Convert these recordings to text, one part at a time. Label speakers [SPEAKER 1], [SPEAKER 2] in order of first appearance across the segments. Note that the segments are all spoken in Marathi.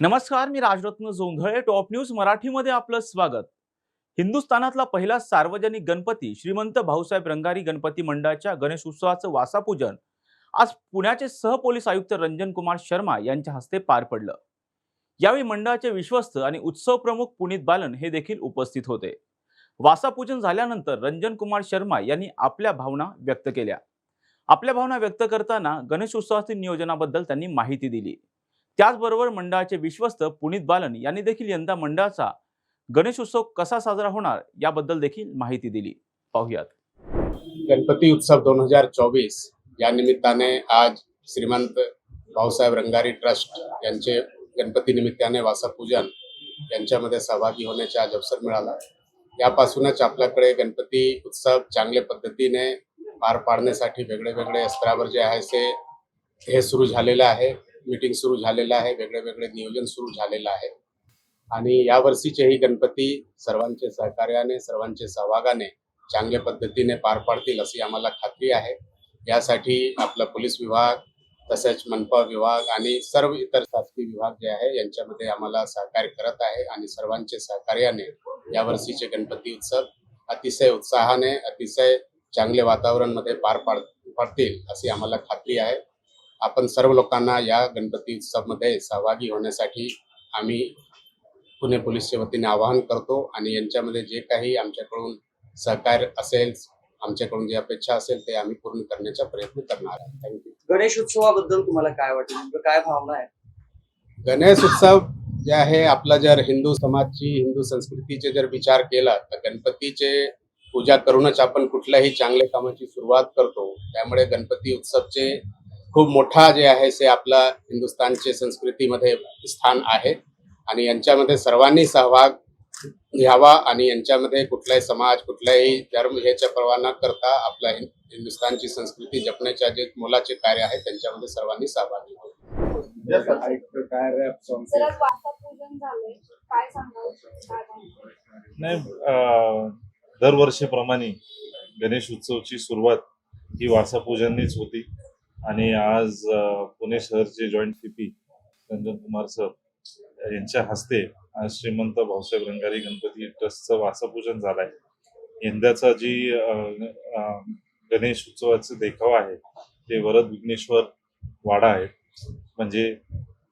[SPEAKER 1] नमस्कार मी राजरत्न जोंधळे टॉप न्यूज मराठीमध्ये आपलं स्वागत. हिंदुस्थानातला पहिला सार्वजनिक गणपती श्रीमंत भाऊसाहेब रंगारी गणपती मंडळाच्या गणेश उत्सवाचं वासापूजन. आज पुण्याचे सहपोलीस आयुक्त रंजन कुमार शर्मा यांच्या हस्ते पार पडलं. यावेळी मंडळाचे विश्वस्त आणि उत्सव प्रमुख पुनीत बालन हे देखील उपस्थित होते. वासापूजन झाल्यानंतर रंजन कुमार शर्मा यांनी आपल्या भावना व्यक्त केल्या. आपल्या भावना व्यक्त करताना गणेश उत्सवातील नियोजनाबद्दल त्यांनी माहिती दिली. त्याचबरोबर मंडळाचे विश्वस्त पुनीत बालन यांनी देखील यंदा मंडळाचा गणेश उत्सव कसा साजरा होणार याबद्दल देखील माहिती दिली. पाहुयात.
[SPEAKER 2] गणपती उत्सव दोन हजार चोवीस या निमित्ताने आज श्रीमंत भाऊसाहेब रंगारी ट्रस्ट यांचे गणपती निमित्ताने वासापूजन यांच्यामध्ये सहभागी होण्याचा आज अवसर मिळाला. यापासूनच आपल्याकडे गणपती उत्सव चांगल्या पद्धतीने पार पाडण्यासाठी वेगळे वेगळे स्तरावर जे आहे ते हे सुरू झालेलं आहे. मीटिंग सुरू झालेलं आहे वेगळे वेगळे नियोजन सुरू झालेलं आहे. आणि यावर्षीचेही गणपती सर्वांचे सहकार्याने सर्वांचे सहभागाने चांगल्या पद्धतीने पार पाडतील अशी आम्हाला खात्री आहे. यासाठी आपला पोलीस विभाग तसेच मनपा विभाग आणि सर्व इतर शासकीय विभाग जे आहे यांच्यामध्ये आम्हाला सहकार्य करत आहे आणि सर्वांचे सहकार्याने यावर्षीचे गणपती उत्सव अतिशय उत्साहाने अतिशय चांगले वातावरणमध्ये पार पाड पडतील अशी आम्हाला खात्री आहे. आपण सर्व लोकांना या गणपती उत्सवमध्ये सहभागी होण्यासाठी आम्ही पुणे पोलीसच्या वतीने आवाहन करतो आणि यांच्यामध्ये जे काही आमच्याकडून सहकार्य असेल आमच्याकडून जी अपेक्षा असेल ते आम्ही पूर्ण करण्याचा प्रयत्न करणार आहे. थँक्यू
[SPEAKER 3] गणेश उत्सवाबद्दल तुम्हाला काय वाटतं? काय भावना आहे?
[SPEAKER 2] गणेश उत्सव जे आहे आपला जर हिंदू समाजची हिंदू संस्कृतीचे जर विचार केला तर गणपतीचे पूजा करूनच आपण कुठल्याही चांगल्या कामाची सुरुवात करतो. त्यामुळे गणपती उत्सवचे खूप मोठा जे आहे ते आपला हिंदुस्थानचे संस्कृतीमध्ये स्थान आहे. आणि यांच्यामध्ये सर्वांनी सहभाग घ्यावा आणि यांच्यामध्ये कुठलाही समाज कुठलाही धर्म ह्याच्या पर्वा न करता आपला हिं- हिंदुस्थानची संस्कृती जपण्याच्या जे मोलाचे कार्य आहे त्यांच्यामध्ये सर्वांनी सहभागी
[SPEAKER 4] माहिती?
[SPEAKER 5] नाही दरवर्षीप्रमाणे गणेश उत्सवची सुरुवात ही वासापूजननीच होती. आणि आज Pune शहरचे joint CP Ranjan Kumar sir यांच्या हस्ते आज श्रीमंत भाऊसाहेब रंगारी गणपती ट्रस्टचं वासपूजन झालंय. यंदाचा जी गणेश उत्सवाचा देखावा आहे ते वरद विघ्नेश्वर वाडा आहे. म्हणजे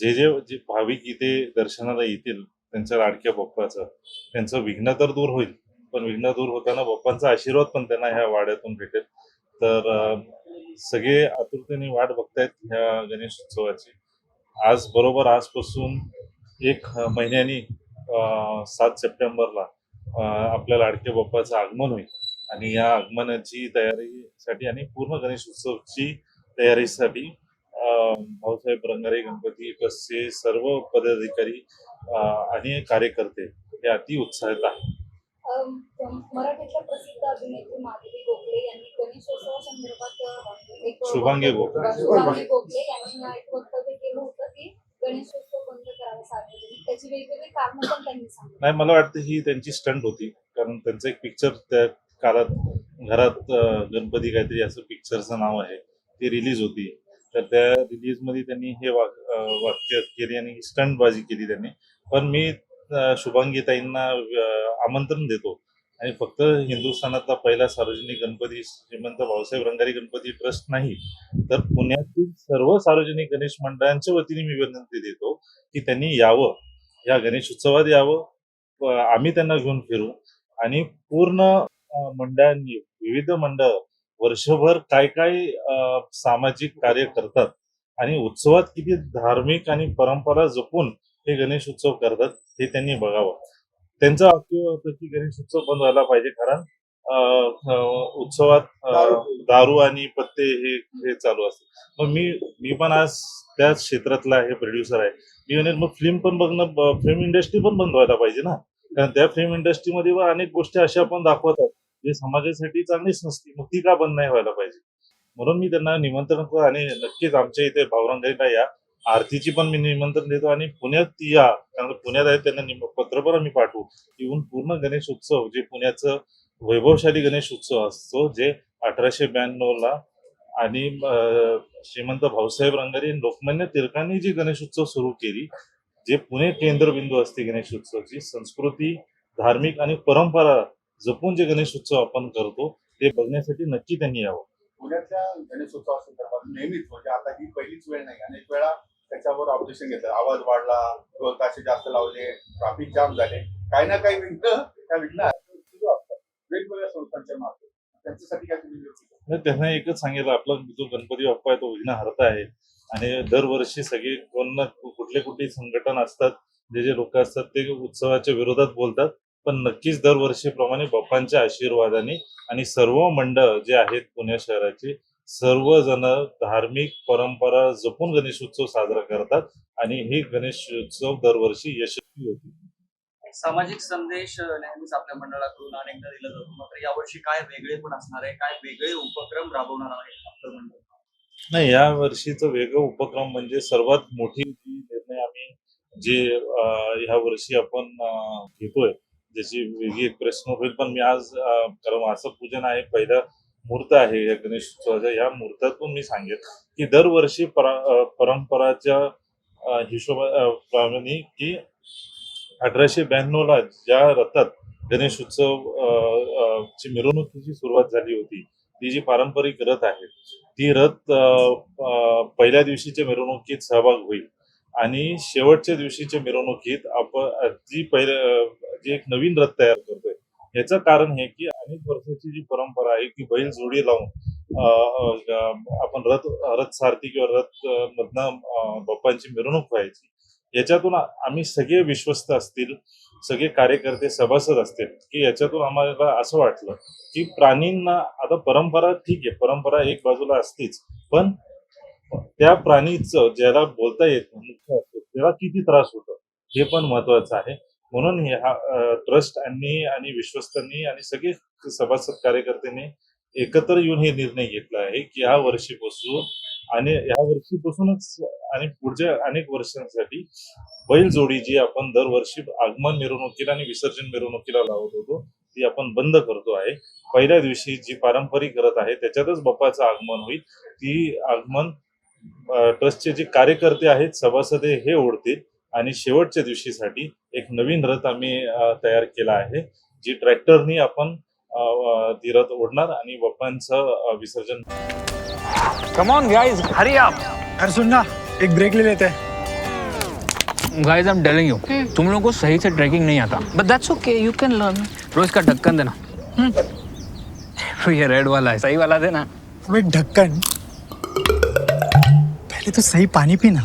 [SPEAKER 5] जे जे जे भाविक इथे दर्शनाला येतील त्यांच्या लाडक्या बाप्पाचं त्यांचं विघ्न तर दूर होईल पण विघ्न दूर होताना बाप्पांचा आशीर्वाद पण त्यांना ह्या वाड्यातून भेटेल. तर सगळे आतुरतेने वाट बघतायत ह्या गणेश उत्सवाची. आज बरोबर आजपासून एक महिन्यानी सात सप्टेंबरला आपल्या लाडक्या बाप्पाचं आगमन होईल. आणि या आगमनाची तयारीसाठी आणि पूर्ण गणेश उत्सवची तयारीसाठी भाऊसाहेब रंगारे गणपती बसचे सर्व पदाधिकारी आणि कार्यकर्ते हे अति उत्साहित आहेत.
[SPEAKER 4] मराठीतल्या प्रसिद्ध अभिनेत्री माधवी गोखले यांनी एक
[SPEAKER 5] शुभांगी गोखले.
[SPEAKER 4] शुभांगी गोखले यांनी एक वक्तव्य केलं होतं की गणेशोत्सव बंद करावा सार्वजनिक. त्याची वेगवेगळी कारणं पण त्यांनी सांगितली.
[SPEAKER 5] नाही मला वाटतं ही त्यांची स्टंट होती. कारण त्यांचं एक पिक्चर त्या काळात घरात गणपती काहीतरी असं पिक्चरचं नाव आहे. ती रिलीज होती. तर त्या रिलीजमध्ये त्यांनी हे वाक्य केली आणि स्टंटबाजी केली त्यांनी. पण मी शुभांगीताईंना आमंत्रण देतो. आणि फक्त हिंदुस्थानातला पहिला सार्वजनिक गणपती श्रीमंत भाऊसाहेब रंगारी गणपती ट्रस्ट नाही तर पुण्यातील सर्व सार्वजनिक गणेश मंडळांच्या वतीने मी विनंती देतो की त्यांनी यावं या गणेश उत्सवात यावं आम्ही त्यांना घेऊन फिरू आणि पूर्ण मंडळांनी विविध मंडळ वर्षभर काय काय सामाजिक कार्य करतात आणि उत्सवात किती धार्मिक आणि परंपरा जपून हे गणेश उत्सव करतात हे त्यांनी बघावं. त्यांचं होतं की गणेश उत्सव बंद व्हायला पाहिजे कारण उत्सवात दारू आणि पत्ते हे हे चालू असते मग मी मी पण आज त्याच क्षेत्रातला हे प्रोड्युसर आहे. मी म्हणेन मग फिल्म पण बघणं फिल्म इंडस्ट्री पण बंद व्हायला पाहिजे ना? कारण त्या फिल्म इंडस्ट्रीमध्ये अनेक गोष्टी अशा पण दाखवतात जे समाजासाठी चांगलीच नसती मग ती का बंद नाही व्हायला पाहिजे? म्हणून मी त्यांना निमंत्रण करतो आणि नक्कीच आमच्या इथे भावरंगाईला या. आरतीची पण मी निमंत्रण देतो आणि पुण्यात या कारण पुण्यात आहे त्यांना पत्रभर पत्र पण आम्ही पाठवू. येऊन पूर्ण गणेश उत्सव जे पुण्याचं वैभवशाली गणेश उत्सव असतो जे अठराशे ब्याण्णव ला आणि श्रीमंत भाऊसाहेब रंगारी लोकमान्य टिळकांनी जी गणेश उत्सव सुरू केली जे पुणे केंद्रबिंदू असते गणेश उत्सवाची संस्कृती धार्मिक आणि परंपरा जपून जे गणेश उत्सव आपण करतो ते बघण्यासाठी नक्की त्यांनी यावं.
[SPEAKER 6] पुण्यातल्या गणेशोत्सवासंदर्भात नेहमीच म्हणजे आता ही पहिलीच वेळ नाही अनेक वेळा त्याच्यावर ऑब्जेक्शन घेतात आवाज वाढला ढोल ताशे जास्त लावले ट्राफिक जाम झाले. काही ना काही विघ्न त्या विघ्न वेगवेगळ्या संस्थांच्या मार्फत त्यांच्यासाठी काय तुम्ही
[SPEAKER 5] त्यांना एकच सांगितलं आपला जो गणपती बाप्पा आहे तो विघ्न हरता आहे. आणि दरवर्षी सगळे कोण ना कुठले कुठले संघटन असतात जे जे लोक असतात ते उत्सवाच्या विरोधात बोलतात. पण नक्कीच दरवर्षीप्रमाणे बाप्पांच्या आशीर्वादाने आणि सर्व मंडळ जे आहेत पुणे शहराचे सर्वजण धार्मिक परंपरा जपून गणेशोत्सव साजरा करतात आणि हे गणेशोत्सव दरवर्षी यशस्वी होते.
[SPEAKER 3] सामाजिक संदेश नेहमीच आपल्या मंडळाकडून अनेकदा दिला जातो. मात्र यावर्षी काय वेगळे पण असणार आहे? काय वेगळे उपक्रम राबवणार आहे? आपलं मंडळ
[SPEAKER 5] नाही या वर्षीचं वेगळं उपक्रम म्हणजे सर्वात मोठी निर्णय आम्ही जे ह्या वर्षी आपण घेतोय ज्याची वेगळी एक प्रश्न होईल. पण मी आज कारण वासप पूजन आहे पहिला मूर्त आहे या गणेश उत्सवाच्या या मुहूर्तातून मी सांगेन की दरवर्षी परंपराच्या हिशोबाने प्रमाणे की अठराशे ब्याण्णवला ज्या रथात गणेश उत्सव ची मिरवणुकीची सुरुवात झाली होती ती जी पारंपरिक रथ आहे ती रथ पहिल्या दिवशीच्या मिरवणुकीत सहभाग होईल आणि शेवटच्या दिवशीच्या मिरवणुकीत आपण जी पहिल्या जी एक नवीन रथ तयार करतोय याचं कारण हे की अनेक वर्षाची जी परंपरा आहे की बैल जोडी लावून आपण रथ रथ सारथी किंवा रथ मधनं बाप्पांची मिरवणूक व्हायची. याच्यातून आम्ही सगळे विश्वस्त असतील सगळे कार्यकर्ते सभासद असतील की याच्यातून आम्हाला असं वाटलं की प्राणींना आता परंपरा ठीक आहे परंपरा एक बाजूला असतीच पण त्या प्राणीचं ज्याला बोलता येत मुख्य असतो त्याला किती त्रास होतो हे पण महत्वाचं आहे. म्हणून हा ट्रस्ट आणि आणि विश्वस्तांनी आणि सगळे सभासद कार्यकर्त्यांनी एकत्र येऊन हे निर्णय घेतला आहे की या वर्षीपासून आणि या वर्षीपासूनच आणि पुढच्या अनेक वर्षांसाठी बैल जोडी जी आपण दरवर्षी आगमन मिरवणुकीला आणि विसर्जन मिरवणुकीला लावत होतो ती आपण बंद करतो आहे. पहिल्या दिवशी जी पारंपरिक करत आहे त्याच्यातच बाप्पाचं आगमन होईल. ती आगमन ट्रस्टचे जे कार्यकर्ते आहेत सभासद हे ओढतील. आणि शेवटच्या दिवशीसाठी एक नवीन रथ आम्ही तयार केला आहे जी ट्रॅक्टरनी आपण ती रथ ओढणार आणि बाप्पांचं विसर्जन
[SPEAKER 7] come on guys hurry up
[SPEAKER 8] अरे सुन ना एक ब्रेक ले लेते. हैं
[SPEAKER 7] guys I am telling you तुम लोगों को सही से ट्रैकिंग नहीं आता. But that's okay you can learn रोज का ढक्कन देना. हम्म। ये रेड वाला है. सही वाला देना.
[SPEAKER 8] अबे ढक्कन. पहले तो सही पानी पीना.